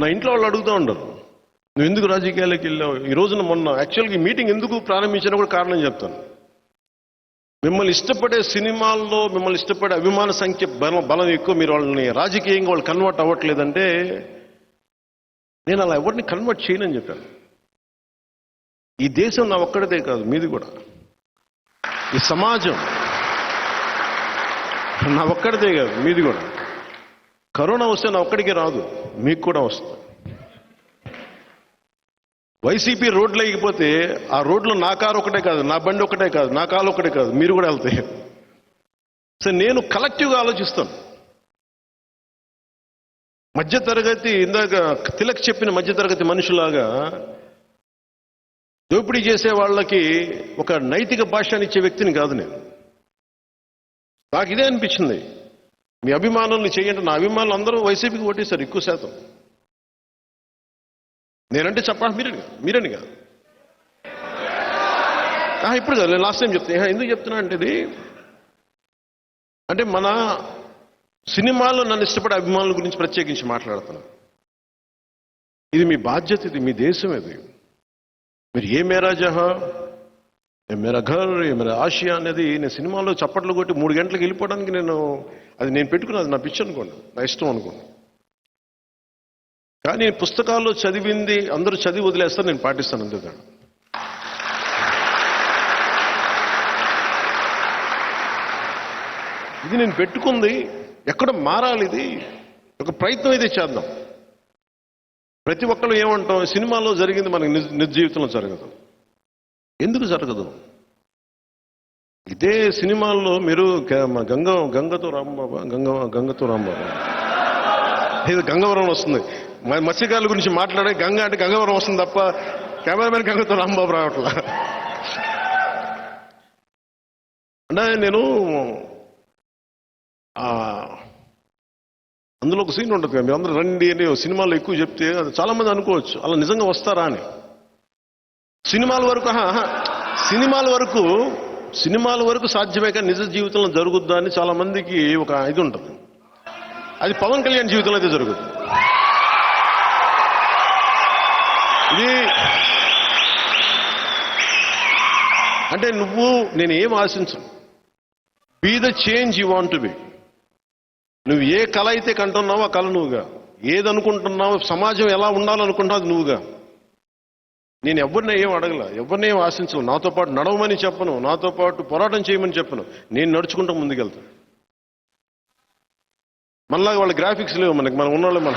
నా ఇంట్లో వాళ్ళు అడుగుతూ ఉండరు. నువ్వు ఎందుకు రాజకీయాలకు వెళ్ళావు? ఈ రోజున మొన్న యాక్చువల్గా ఈ మీటింగ్ ఎందుకు ప్రారంభించినా కూడా కారణం చెప్తాను. మిమ్మల్ని ఇష్టపడే సినిమాల్లో మిమ్మల్ని ఇష్టపడే అభిమాన సంఖ్య బలం బలం ఎక్కువ. మీరు వాళ్ళని రాజకీయంగా వాళ్ళు కన్వర్ట్ అవ్వట్లేదంటే నేను అలా ఎవరిని కన్వర్ట్ చేయనని చెప్పాను. ఈ దేశం నా ఒక్కడిదే కాదు మీది కూడా. ఈ సమాజం నా ఒక్కడిదే కాదు మీది కూడా. కరోనా వస్తే నా ఒక్కడికి రాదు మీకు కూడా వస్తుంది. వైసీపీ రోడ్లు అయిపోతే ఆ రోడ్లో నా కారు ఒకటే కాదు నా బండి ఒకటే కాదు నా కాలు ఒకటే కాదు మీరు కూడా వెళ్తాయి సో నేను కలెక్టివ్గా ఆలోచిస్తాను. మధ్యతరగతి ఇందాక తిలక్ చెప్పిన మధ్యతరగతి మనుషులాగా దోపిడీ చేసే వాళ్ళకి ఒక నైతిక భాషని ఇచ్చే వ్యక్తిని కాదు నేను. నాకు ఇదే అనిపించింది. మీ అభిమానులు చేయండి. నా అభిమానులు అందరూ వైసీపీకి ఓటేశారు ఎక్కువ శాతం. నేనంటే చెప్పాలి మీరని మీరని కాదు. ఇప్పుడు కాదు నేను లాస్ట్ టైం చెప్తాను ఎందుకు చెప్తున్నా అంటే ఇది అంటే మన సినిమాలో నన్ను ఇష్టపడే అభిమానుల గురించి ప్రత్యేకించి మాట్లాడుతున్నాను ఇది మీ బాధ్యత ఇది మీ దేశం ఇది. మీరు ఏ మేరాజహా మేరా ఘర్ మేరా ఆసియా అనేది నేను సినిమాలో చప్పట్లు కొట్టి మూడు గంటలకు వెళ్ళిపోవడానికి నేను అది నేను పెట్టుకున్నది నా పిచ్చి అనుకోండి నా ఇష్టం అనుకోండి. కానీ పుస్తకాల్లో చదివింది అందరూ చదివి వదిలేస్తారు నేను పాటిస్తాను అందుకని ఇది నేను పెట్టుకుంది ఎక్కడ మారాలి ఇది? ఒక ప్రయత్నం అయితే చేద్దాం. ప్రతి ఒక్కరు ఏమంటాం సినిమాలో జరిగింది మనకి నిజ నిజ జీవితంలో జరగదు. ఎందుకు జరగదు? ఇదే సినిమాల్లో మీరు గంగ గంగతో రాంబాబా గంగ గంగతో రాంబాబా? ఇది గంగవరం వస్తుంది. మత్స్యకారుల గురించి మాట్లాడే గంగ అంటే గంగవరం వస్తుంది తప్ప కెమెరామెన్ గంగతో రాంబాబు రావట్లా? అంటే నేను అందులో ఒక సీన్ ఉంటుంది కదా, మీరు అందరూ రండి అని సినిమాలో ఎక్కువ చెప్తే అది చాలామంది అనుకోవచ్చు. అలా నిజంగా వస్తారా అని. సినిమాల వరకు సినిమాల వరకు సినిమాల వరకు సాధ్యమే కానీ నిజ జీవితంలో జరుగుద్దా అని చాలా మందికి ఒక ఇది ఉంటుంది. అది పవన్ కళ్యాణ్ జీవితంలో అయితే జరుగుతుంది ఇది అంటే నువ్వు నేను ఏం ఆశించను. Be the change you want be నువ్వు ఏ కళ అయితే కంటున్నావో ఆ కళ నువ్వుగా. ఏదనుకుంటున్నావో సమాజం ఎలా ఉండాలనుకుంటున్నావు అది నువ్వుగా. నేను ఎవరిని ఏం అడగల ఎవరిని ఏం ఆశించను నాతో పాటు నడవమని చెప్పను నాతో పాటు పోరాటం చేయమని చెప్పను. నేను నడుచుకుంటూ ముందుకెళ్తాను మళ్ళా వాళ్ళ గ్రాఫిక్స్ లేవు మనకి మనం ఉన్నవాళ్ళు మన